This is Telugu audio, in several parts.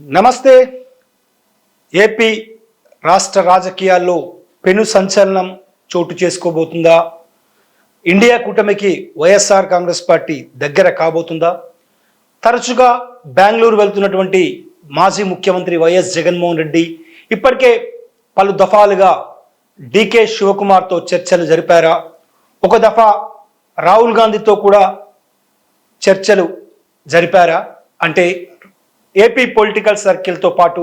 నమస్తే. ఏపీ రాష్ట్ర రాజకీయాల్లో పెను సంచలనం చోటు చేసుకోబోతుందా? ఇండియా కూటమికి వైఎస్ఆర్ కాంగ్రెస్ పార్టీ దగ్గర కాబోతుందా? తరచుగా బెంగళూరు వెళ్తున్నటువంటి మాజీ ముఖ్యమంత్రి వైఎస్ జగన్మోహన్ రెడ్డి ఇప్పటికే పలు దఫాలుగా డికే శివకుమార్తో చర్చలు జరిపారా? ఒక దఫా రాహుల్ గాంధీతో కూడా చర్చలు జరిపారా? అంటే ఏపీ పొలిటికల్ సర్కిల్తో పాటు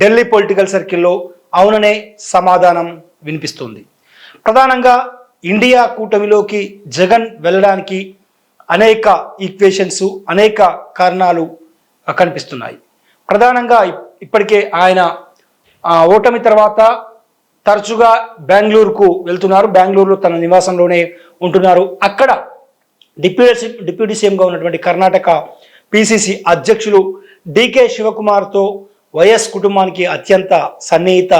ఢిల్లీ పొలిటికల్ సర్కిల్లో అవుననే సమాధానం వినిపిస్తుంది. ప్రధానంగా ఇండియా కూటమిలోకి జగన్ వెళ్ళడానికి అనేక ఈక్వేషన్స్ అనేక కారణాలు కనిపిస్తున్నాయి. ప్రధానంగా ఇప్పటికే ఆయన ఓటమి తర్వాత తరచుగా బెంగళూరుకు వెళ్తున్నారు. బెంగళూరులో తన నివాసంలోనే ఉంటున్నారు. అక్కడ డిప్యూటీ డిప్యూటీ సీఎంగా ఉన్నటువంటి కర్ణాటక పిసిసి అధ్యక్షులు డికే శివకుమార్తో వైఎస్ కుటుంబానికి అత్యంత సన్నిహిత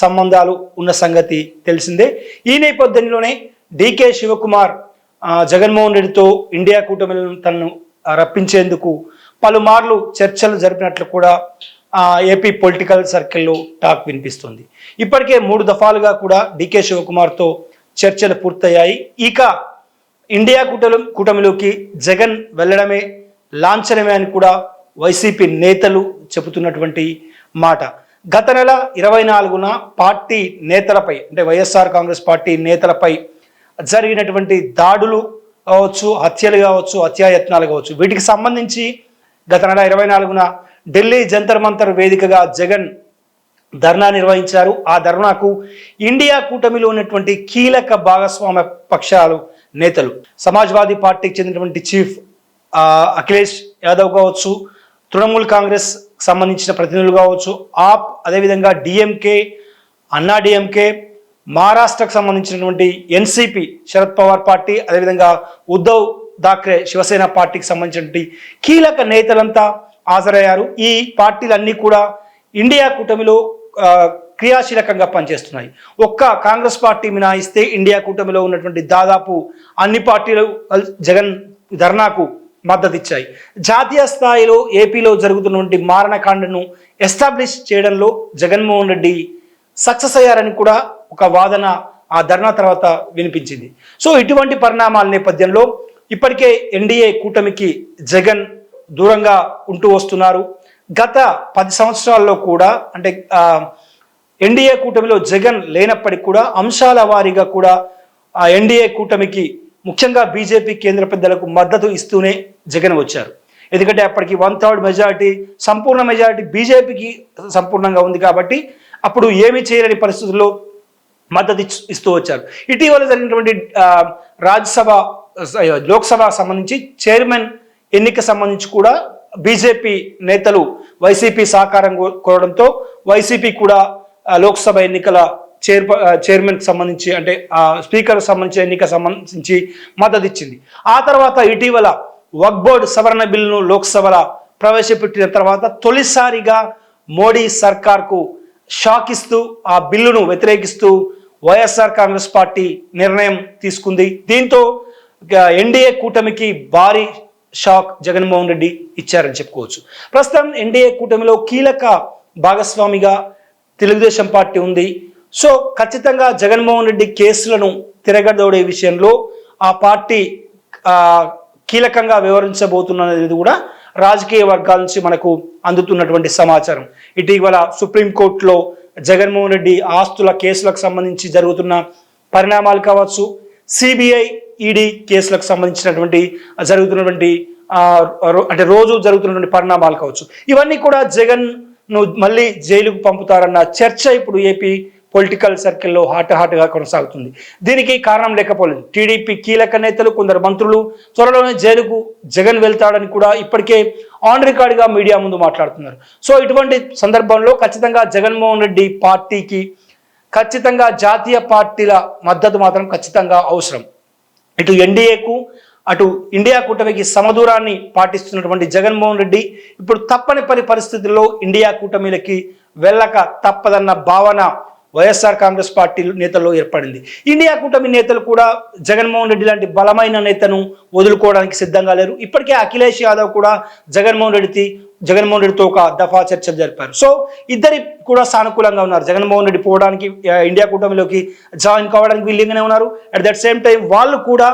సంబంధాలు ఉన్న సంగతి తెలిసిందే. ఈ నేపథ్యంలోనే డికే శివకుమార్ జగన్మోహన్ రెడ్డితో ఇండియా కూటమిలను తనను రప్పించేందుకు పలుమార్లు చర్చలు జరిపినట్లు కూడా ఏపీ పొలిటికల్ సర్కిల్లో టాక్ వినిపిస్తుంది. ఇప్పటికే మూడు దఫాలుగా కూడా డికే శివకుమార్తో చర్చలు పూర్తయ్యాయి. ఇక ఇండియా కూటమి కూటమిలోకి జగన్ వెళ్ళడమే లాంఛనమే అని కూడా వైసీపీ నేతలు చెబుతున్నటువంటి మాట. గత నెల ఇరవై నాలుగున పార్టీ నేతలపై అంటే వైఎస్ఆర్ కాంగ్రెస్ పార్టీ నేతలపై జరిగినటువంటి దాడులు కావచ్చు హత్యలు కావచ్చు హత్యాయత్నాలు కావచ్చు వీటికి సంబంధించి గత నెల ఇరవై నాలుగున ఢిల్లీ జంతర్ మంతర్ వేదికగా జగన్ ధర్నా నిర్వహించారు. ఆ ధర్నాకు ఇండియా కూటమిలో ఉన్నటువంటి కీలక భాగస్వామ్య పక్షాలు నేతలు. సమాజ్వాదీ పార్టీకి చెందినటువంటి చీఫ్ అఖిలేష్ యాదవ్ కావచ్చు తృణమూల్ కాంగ్రెస్ సంబంధించిన ప్రతినిధులు కావచ్చు ఆప్ అదేవిధంగా డిఎంకే అన్నా డిఎంకే మహారాష్ట్రకు సంబంధించినటువంటి ఎన్సిపి శరద్ పవార్ పార్టీ అదేవిధంగా ఉద్ధవ్ థాక్రే శివసేన పార్టీకి సంబంధించినటువంటి కీలక నేతలంతా హాజరయ్యారు. ఈ పార్టీలన్నీ కూడా ఇండియా కూటమిలో క్రియాశీలకంగా పనిచేస్తున్నాయి. ఒక్క కాంగ్రెస్ పార్టీ మినహాయిస్తే ఇండియా కూటమిలో ఉన్నటువంటి దాదాపు అన్ని పార్టీలు జగన్ ధర్నాకు మద్దతిచ్చాయి. జాతీయ స్థాయిలో ఏపీలో జరుగుతున్నటువంటి మారణకాండను ఎస్టాబ్లిష్ చేయడంలో జగన్మోహన్ రెడ్డి సక్సెస్ అయ్యారని కూడా ఒక వాదన ఆ ధర్నా తర్వాత వినిపించింది. సో ఇటువంటి పరిణామాల నేపథ్యంలో ఇప్పటికే ఎన్డీఏ కూటమికి జగన్ దూరంగా ఉంటూ వస్తున్నారు. గత పది సంవత్సరాల్లో కూడా అంటే ఎన్డీఏ కూటమిలో జగన్ లేనప్పటికీ కూడా అంశాల వారీగా కూడా ఆ ఎన్డీఏ కూటమికి ముఖ్యంగా బీజేపీ కేంద్ర పెద్దలకు మద్దతు ఇస్తూనే జగన్ వచ్చారు. ఎందుకంటే అప్పటికి వన్ థర్డ్ మెజారిటీ సంపూర్ణ మెజారిటీ బీజేపీకి సంపూర్ణంగా ఉంది కాబట్టి అప్పుడు ఏమీ చేయలేని పరిస్థితుల్లో మద్దతు ఇస్తూ వచ్చారు. ఇటీవల జరిగినటువంటి రాజ్యసభ లోక్సభ సంబంధించి చైర్మన్ ఎన్నిక సంబంధించి కూడా బీజేపీ నేతలు వైసీపీ సహకారం కోరడంతో వైసీపీ కూడా లోక్సభ ఎన్నికల చైర్ చైర్మన్కి సంబంధించి అంటే స్పీకర్కి స్పీకర్ సంబంధించిన ఎన్నిక సంబంధించి మద్దతు ఇచ్చింది ఆ తర్వాత ఇటీవల వక్బోర్డ్ సవరణ బిల్లును లోక్సభలో ప్రవేశపెట్టిన తర్వాత తొలిసారిగా మోడీ సర్కార్కు షాక్ ఇస్తూ ఆ బిల్లును వ్యతిరేకిస్తూ వైఎస్ఆర్ కాంగ్రెస్ పార్టీ నిర్ణయం తీసుకుంది. దీంతో ఎన్డీఏ కూటమికి భారీ షాక్ జగన్మోహన్ రెడ్డి ఇచ్చారని చెప్పుకోవచ్చు. ప్రస్తుతం ఎన్డీఏ కూటమిలో కీలక భాగస్వామిగా తెలుగుదేశం పార్టీ ఉంది. సో ఖచ్చితంగా జగన్మోహన్ రెడ్డి కేసులను తిరగదోడే విషయంలో ఆ పార్టీ కీలకంగా వివరించబోతున్నది కూడా రాజకీయ వర్గాల నుంచి మనకు అందుతున్నటువంటి సమాచారం. ఇటీవల సుప్రీంకోర్టులో జగన్మోహన్ రెడ్డి ఆస్తుల కేసులకు సంబంధించి జరుగుతున్న పరిణామాలు కావచ్చు సిబిఐ ఈడీ కేసులకు సంబంధించినటువంటి జరుగుతున్నటువంటి రో- అంటే రోజు జరుగుతున్నటువంటి పరిణామాలు కావచ్చు. ఇవన్నీ కూడా జగన్ను మళ్ళీ జైలుకు పంపుతారన్న చర్చ ఇప్పుడు ఏపీ పొలిటికల్ సర్కిల్లో హాట్ హాట్గా కొనసాగుతుంది. దీనికి కారణం లేకపోలేదు. టీడీపీ కీలక నేతలు కొందరు మంత్రులు త్వరలోనే జైలుకు జగన్ వెళ్తాడని కూడా ఇప్పటికే ఆన్ రికార్డ్గా మీడియా ముందు మాట్లాడుతున్నారు. సో ఇటువంటి సందర్భంలో ఖచ్చితంగా జగన్మోహన్ రెడ్డి పార్టీకి ఖచ్చితంగా జాతీయ పార్టీల మద్దతు మాత్రం ఖచ్చితంగా అవసరం. ఇటు ఎన్డీఏకు అటు ఇండియా కూటమికి సమదూరాన్ని పాటిస్తున్నటువంటి జగన్మోహన్ రెడ్డి ఇప్పుడు తప్పనిపరి పరిస్థితుల్లో ఇండియా కూటమిలకి వెళ్ళక తప్పదన్న భావన వైఎస్ఆర్ కాంగ్రెస్ పార్టీ నేతల్లో ఏర్పడింది. ఇండియా కూటమి నేతలు కూడా జగన్మోహన్ రెడ్డి లాంటి బలమైన నేతను వదులుకోవడానికి సిద్ధంగా లేరు. ఇప్పటికే అఖిలేష్ యాదవ్ కూడా జగన్మోహన్ రెడ్డి జగన్మోహన్ రెడ్డితో ఒక దఫా చర్చలు జరిపారు. సో ఇద్దరి కూడా సానుకూలంగా ఉన్నారు. జగన్మోహన్ రెడ్డి పోవడానికి ఇండియా కూటమిలోకి జాయిన్ కావడానికి విల్లింగానే ఉన్నారు. అట్ దట్ సేమ్ టైం వాళ్ళు కూడా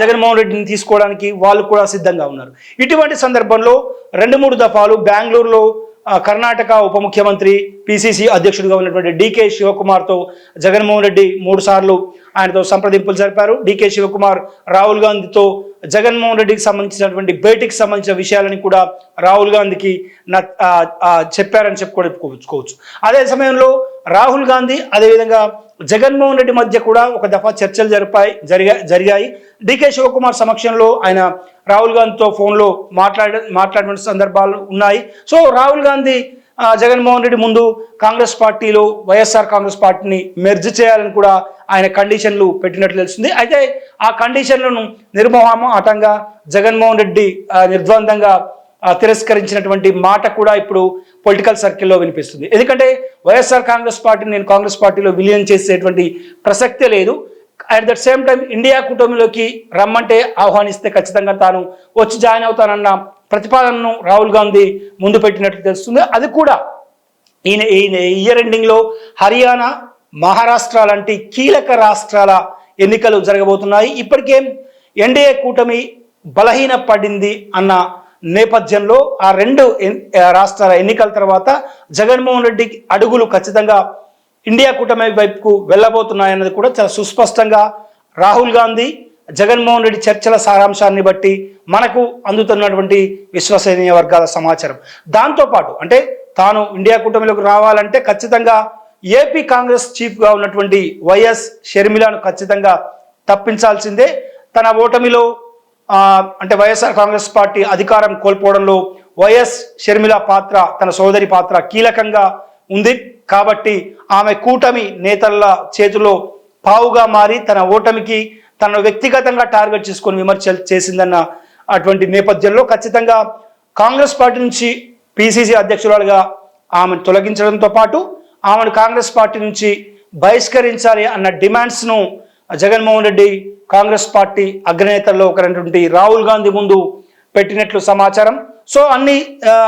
జగన్మోహన్ రెడ్డిని తీసుకోవడానికి వాళ్ళు కూడా సిద్ధంగా ఉన్నారు. ఇటువంటి సందర్భంలో రెండు మూడు దఫాలు బెంగళూరులో కర్ణాటక ఉప ముఖ్యమంత్రి పిసిసి అధ్యక్షుడిగా ఉన్నటువంటి డికే శివకుమార్తో జగన్మోహన్ రెడ్డి మూడుసార్లు ఆయనతో సంప్రదింపులు జరిపారు. డికే శివకుమార్ రాహుల్ గాంధీతో జగన్మోహన్ రెడ్డికి సంబంధించినటువంటి భేటీకి సంబంధించిన విషయాలని కూడా రాహుల్ గాంధీకి చెప్పారని చెప్పి కూడా చెప్పుకోవచ్చు. అదే సమయంలో రాహుల్ గాంధీ అదేవిధంగా జగన్మోహన్ రెడ్డి మధ్య కూడా ఒక దఫా చర్చలు జరిపాయి జరిగా జరిగాయి. డికే శివకుమార్ సమక్షంలో ఆయన రాహుల్ గాంధీతో ఫోన్లో మాట్లాడ మాట్లాడిన సందర్భాలు ఉన్నాయి. సో రాహుల్ గాంధీ జగన్మోహన్ రెడ్డి ముందు కాంగ్రెస్ పార్టీలో వైఎస్ఆర్ కాంగ్రెస్ పార్టీని మెర్జ్ చేయాలని కూడా ఆయన కండిషన్లు పెట్టినట్లు తెలుస్తుంది. అయితే ఆ కండిషన్లను నిర్మోహమాటంగా జగన్మోహన్ రెడ్డి నిర్ద్వందంగా తిరస్కరించినటువంటి మాట కూడా ఇప్పుడు పొలిటికల్ సర్కిల్లో వినిపిస్తుంది. ఎందుకంటే వైఎస్ఆర్ కాంగ్రెస్ పార్టీని నేను కాంగ్రెస్ పార్టీలో విలీనం చేసేటువంటి ప్రసక్తే లేదు. At that same time India కూటమిలోకి రమ్మంటే ఆహ్వానిస్తే ఖచ్చితంగా తాను వచ్చి జాయిన్ అవుతానన్న ప్రతిపాదనను రాహుల్ గాంధీ ముందు పెట్టినట్లు తెలుస్తుంది. అది కూడా ఈయన ఈయన ఇయర్ ఎండింగ్లో హర్యానా మహారాష్ట్ర లాంటి కీలక రాష్ట్రాల ఎన్నికలు జరగబోతున్నాయి. ఇప్పటికే ఎన్డీఏ కూటమి బలహీన పడింది అన్న నేపథ్యంలో ఆ రెండు రాష్ట్రాల ఎన్నికల తర్వాత జగన్మోహన్ రెడ్డి అడుగులు ఖచ్చితంగా ఇండియా కూటమి వైపుకు వెళ్ళబోతున్నాయన్నది కూడా చాలా సుస్పష్టంగా రాహుల్ గాంధీ జగన్మోహన్ రెడ్డి చర్చల సారాంశాన్ని బట్టి మనకు అందుతున్నటువంటి విశ్వసనీయ వర్గాల సమాచారం. దాంతోపాటు అంటే తాను ఇండియా కూటమిలోకి రావాలంటే ఖచ్చితంగా ఏపీ కాంగ్రెస్ చీఫ్గా ఉన్నటువంటి వైఎస్ షర్మిలను ఖచ్చితంగా తప్పించాల్సిందే. తన ఓటమిలో అంటే వైఎస్ఆర్ కాంగ్రెస్ పార్టీ అధికారం కోల్పోవడంలో వైఎస్ షర్మిల పాత్ర తన సోదరి పాత్ర కీలకంగా ఉంది. కాబట్టి ఆమె కూటమి నేతల చేతిలో పావుగా మారి తన ఓటమికి తనను వ్యక్తిగతంగా టార్గెట్ చేసుకొని విమర్శలు చేసిందన్న అటువంటి నేపథ్యంలో ఖచ్చితంగా కాంగ్రెస్ పార్టీ నుంచి పిసిసి అధ్యక్షురాలుగా ఆమెను తొలగించడంతో పాటు ఆమెను కాంగ్రెస్ పార్టీ నుంచి బహిష్కరించాలి అన్న డిమాండ్స్ను జగన్మోహన్ రెడ్డి కాంగ్రెస్ పార్టీ అగ్రనేతల్లో ఒకరైనటువంటి రాహుల్ గాంధీ ముందు పెట్టినట్లు సమాచారం. సో అన్ని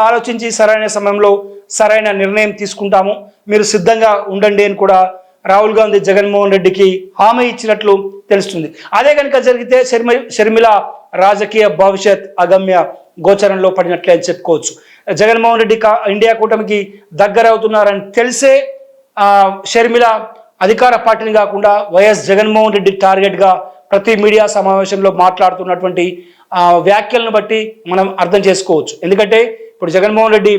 ఆలోచించి సరైన సమయంలో సరైన నిర్ణయం తీసుకుంటాము. మీరు సిద్ధంగా ఉండండి అని కూడా రాహుల్ గాంధీ జగన్మోహన్ రెడ్డికి హామీ ఇచ్చినట్లు తెలుస్తుంది. అదే కనుక జరిగితే షర్మి షర్మిల రాజకీయ భవిష్యత్ అగమ్య గోచరంలో పడినట్లే అని చెప్పుకోవచ్చు. జగన్మోహన్ రెడ్డి కా ఇండియా కూటమికి దగ్గర అవుతున్నారని తెలిసే షర్మిల అధికార పార్టీని కాకుండా వైఎస్ జగన్మోహన్ రెడ్డి టార్గెట్గా ప్రతి మీడియా సమావేశంలో మాట్లాడుతున్నటువంటి వ్యాఖ్యలను బట్టి మనం అర్థం చేసుకోవచ్చు. ఎందుకంటే ఇప్పుడు జగన్మోహన్ రెడ్డి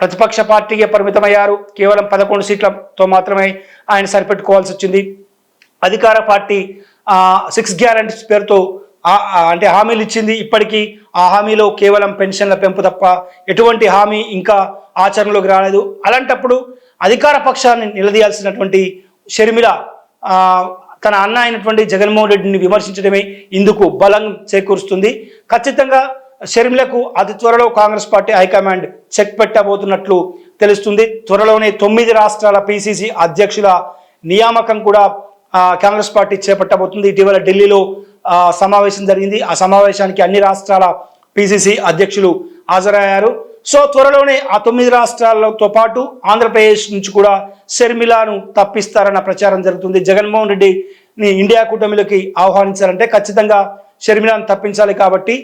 ప్రతిపక్ష పార్టీకి పరిమితమయ్యారు. కేవలం పదకొండు సీట్లతో మాత్రమే ఆయన సరిపెట్టుకోవాల్సి వచ్చింది. అధికార పార్టీ సిక్స్ గ్యారంటీస్ పేరుతో అంటే హామీలు ఇచ్చింది ఇప్పటికీ ఆ హామీలో కేవలం పెన్షన్ల పెంపు తప్ప ఎటువంటి హామీ ఇంకా ఆచరణలోకి రాలేదు. అలాంటప్పుడు అధికార పక్షాన్ని నిలదీయాల్సినటువంటి షర్మిల తన అన్న అయినటువంటి జగన్మోహన్ రెడ్డిని విమర్శించడమే ఇందుకు బలం చేకూరుస్తుంది. ఖచ్చితంగా షర్మిలకు అతి త్వరలో Congress party high command check పెట్టబోతున్నట్లు తెలుస్తుంది. త్వరలోనే తొమ్మిది రాష్ట్రాల పిసిసి అధ్యక్షుల నియామకం కూడా కాంగ్రెస్ పార్టీ చేపట్టబోతుంది. ఇటీవల ఢిల్లీలో సమావేశం జరిగింది. ఆ సమావేశానికి అన్ని రాష్ట్రాల పిసిసి అధ్యక్షులు హాజరయ్యారు. సో త్వరలోనే ఆ తొమ్మిది రాష్ట్రాలతో పాటు ఆంధ్రప్రదేశ్ నుంచి కూడా షర్మిలాను తప్పిస్తారన్న ప్రచారం జరుగుతుంది. జగన్మోహన్ రెడ్డిని ఇండియా కూటమిలోకి ఆహ్వానించాలంటే ఖచ్చితంగా షర్మిలాను తప్పించాలి కాబట్టి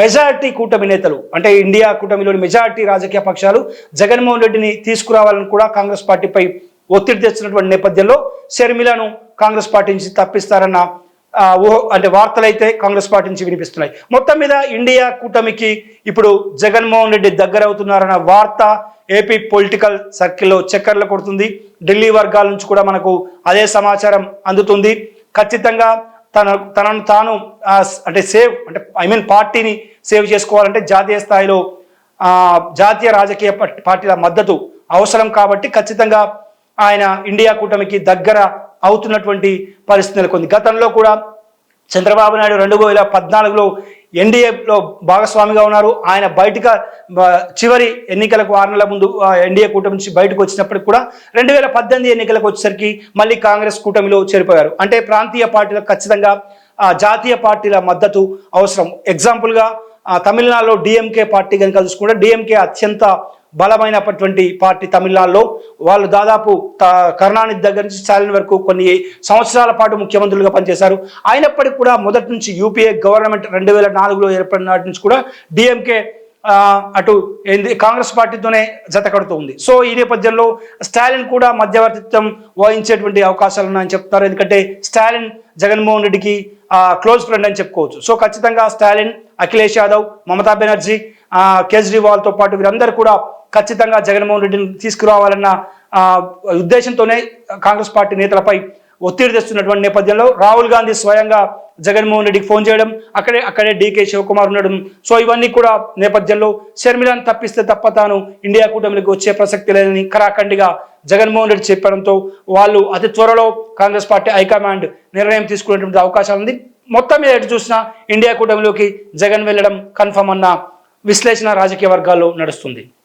మెజారిటీ కూటమి నేతలు అంటే ఇండియా కూటమిలోని మెజారిటీ రాజకీయ పక్షాలు జగన్మోహన్ రెడ్డిని తీసుకురావాలని కూడా కాంగ్రెస్ పార్టీపై ఒత్తిడి తెచ్చినటువంటి నేపథ్యంలో షర్మిలను కాంగ్రెస్ పార్టీ నుంచి తప్పిస్తారన్న ఆ, అంటే వార్తలు అయితే కాంగ్రెస్ పార్టీ నుంచి వినిపిస్తున్నాయి. మొత్తం మీద ఇండియా కూటమికి ఇప్పుడు జగన్మోహన్ రెడ్డి దగ్గర అవుతున్నారన్న వార్త ఏపీ పొలిటికల్ సర్కిల్లో చక్కర్లు కొడుతుంది. ఢిల్లీ వర్గాల నుంచి కూడా మనకు అదే సమాచారం అందుతుంది. ఖచ్చితంగా తన తనను తాను అంటే సేవ్ అంటే ఐ మీన్ పార్టీని సేవ్ చేసుకోవాలంటే జాతీయ స్థాయిలో జాతీయ రాజకీయ పార్టీల మద్దతు అవసరం కాబట్టి ఖచ్చితంగా ఆయన ఇండియా కూటమికి దగ్గర అవుతున్నటువంటి పరిస్థితి నెలకొంది. గతంలో కూడా చంద్రబాబు నాయుడు రెండు వేల పద్నాలుగులో ఎన్డీఏలో భాగస్వామిగా ఉన్నారు. ఆయన బయటక చివరి ఎన్నికలకు ఆరు నెలల ముందు ఎన్డీఏ కూటమి నుంచి బయటకు వచ్చినప్పటికి కూడా రెండు వేల పద్దెనిమిది ఎన్నికలకు వచ్చేసరికి మళ్ళీ కాంగ్రెస్ కూటమిలో చేరిపోయారు. అంటే ప్రాంతీయ పార్టీలకు ఖచ్చితంగా జాతీయ పార్టీల మద్దతు అవసరం. ఎగ్జాంపుల్గా తమిళనాడులో డిఎంకే పార్టీ కనుక చూసుకుంటే డిఎంకే అత్యంత బలమైనటువంటి పార్టీ తమిళనాడులో. వాళ్ళు దాదాపు త- కరుణానిధి దగ్గర నుంచి స్టాలిన్ వరకు కొన్ని సంవత్సరాల పాటు ముఖ్యమంత్రులుగా పనిచేశారు. అయినప్పటికీ కూడా మొదటి నుంచి యూపీఏ గవర్నమెంట్ రెండు వేల నాలుగులో ఏర్పడిన నాటి నుంచి కూడా డిఎంకే అటు ఏంది కాంగ్రెస్ పార్టీతోనే జత ఉంది సో ఈ నేపథ్యంలో స్టాలిన్ కూడా మధ్యవర్తిత్వం వహించేటువంటి అవకాశాలు ఉన్నాయని చెప్తున్నారు. ఎందుకంటే స్టాలిన్ జగన్మోహన్ రెడ్డికి క్లోజ్ ఫ్రెండ్ అని చెప్పుకోవచ్చు. సో ఖచ్చితంగా స్టాలిన్ అఖిలేష్ యాదవ్ మమతా బెనర్జీ కేజ్రీవాల్తో పాటు వీరందరూ కూడా ఖచ్చితంగా జగన్మోహన్ రెడ్డిని తీసుకురావాలన్న ఉద్దేశంతోనే కాంగ్రెస్ పార్టీ నేతలపై ఒత్తిడి తెస్తున్నటువంటి నేపథ్యంలో రాహుల్ గాంధీ స్వయంగా జగన్మోహన్ రెడ్డికి ఫోన్ చేయడం అక్కడే అక్కడే డీకే శివకుమార్ ఉండడం. సో ఇవన్నీ కూడా నేపథ్యంలో షర్మిలాను తప్పిస్తే తప్ప తాను ఇండియా కూటమికి వచ్చే ప్రసక్తి లేదని ఖరాఖండిగా జగన్మోహన్ రెడ్డి చెప్పడంతో వాళ్ళు అతి త్వరలో కాంగ్రెస్ పార్టీ హైకమాండ్ నిర్ణయం తీసుకునేటువంటి అవకాశం ఉంది. మొత్తం మీద ఎటు చూసినా ఇండియా కూటమిలోకి జగన్ వెళ్ళడం కన్ఫర్మ్ అన్న విశ్లేషణ రాజకీయ వర్గాల్లో నడుస్తుంది.